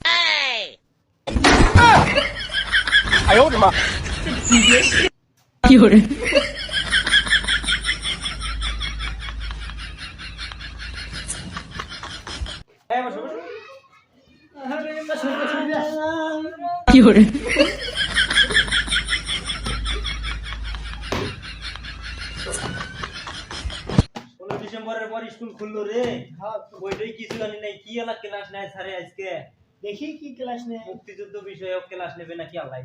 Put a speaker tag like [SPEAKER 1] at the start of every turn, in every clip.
[SPEAKER 1] 哎哎呦我的妈！这你别信有人哎我有人
[SPEAKER 2] ডিসেম্বরের পর স্কুল খুললো রে। ওইটাই কিছু জানি নাই কি এলা ক্লাস নেয় স্যারে আজকে?
[SPEAKER 3] দেখি কি ক্লাস নেই
[SPEAKER 2] মুক্তিযুদ্ধ বিষয়ক ক্লাস নেবে নাকি আল্লাহ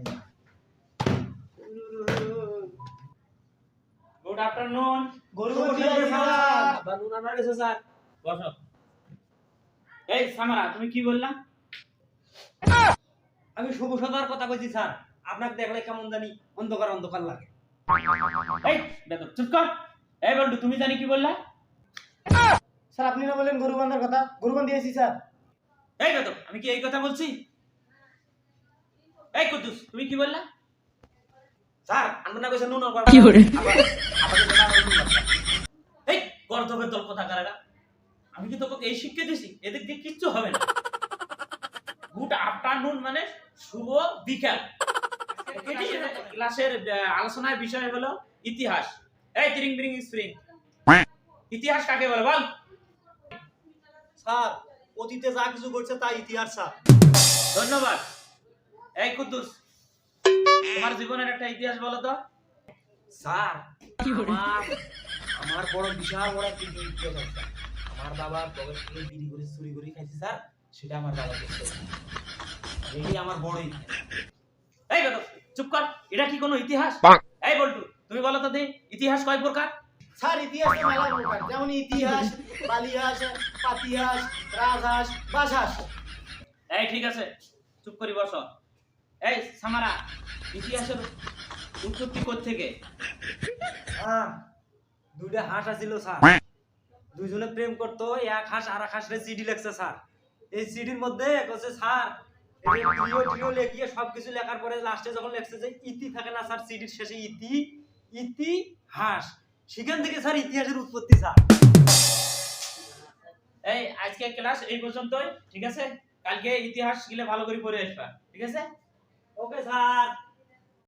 [SPEAKER 2] গুড আফটারনুন
[SPEAKER 3] গরু দিয়ে স্যার।
[SPEAKER 2] বানুন আনার গেছে স্যার। বসো। এই সামারা তুমি কি বললা? আমি শুভ সদার কথা কইছি স্যার। আপনাকে দেখলে কেমন জানি অন্ধকার অন্ধকার লাগে। এই বেদব চুপ কর। এই বল্টু তুমি জানি কি বললা?
[SPEAKER 3] স্যার আপনি না বললেন গরু বান্ধার কথা? গরু স্যার।
[SPEAKER 2] এই আমি কি এই কথা বলছি? এই কুদ্দুস তুমি কি বললা? স্যার আমরা না কইছে নুন আর
[SPEAKER 1] কি করে?
[SPEAKER 2] এই গর্দবের দল কথা কারারা আমি কি তোকে এই শিক্ষা দিছি? এদিক দিয়ে কিচ্ছু হবে না। গুড আফটারনুন মানে শুভ বিকাল। ক্লাসের আলোচনার বিষয় হলো ইতিহাস। এই তিরিং বিরিং স্প্রিং। ইতিহাস কাকে বলে বল?
[SPEAKER 3] স্যার অতীতে যা কিছু ঘটছে তা ইতিহাস স্যার।
[SPEAKER 2] ধন্যবাদ। এই কুদ্দুস তোমার জীবনের একটা ইতিহাস বলো তো। স্যার আমার আমার বড় বিশাল বড় একটা ইতিহাস আছে আমার বাবা পকেট থেকে বিড়ি করে চুরি করে খাইছে স্যার। সেটা আমার বাবা এই আমার বড় ইতিহাস। এই বেটো চুপ কর। এটা কি কোনো ইতিহাস? এই বল্টু তুমি বলো তো দি ইতিহাস কয় প্রকার?
[SPEAKER 3] স্যার ইতিহাস মেলা প্রকার। যেমন ইতিহাস বালিহাস পাতিহাস রাজহাঁস বাসহাঁস
[SPEAKER 2] এই ঠিক আছে। চুপ করি বসো। এই সামারা ইতিহাসের উৎপত্তি থেকে
[SPEAKER 3] দুইটা হাঁস আছিল স্যার। দুইজনে প্রেম করতো এক হাঁস আর এক হাঁসরে চিঠি লেখছে স্যার। এই চিঠির মধ্যে কছে স্যার এই যে প্রিয় প্রিয় লেখিয়ে সবকিছু লেখার পরে লাস্টে যখন লেখছে যে ইতি থাকে না স্যার চিঠির শেষে ইতি ইতি হাঁস। সেখান থেকে স্যার ইতিহাসের উৎপত্তি স্যার।
[SPEAKER 2] এই আজকে ক্লাস এই পর্যন্তই ঠিক আছে? কালকে ইতিহাস গিলে ভালো করে পড়ে আসবা ঠিক আছে?
[SPEAKER 3] Okay sir.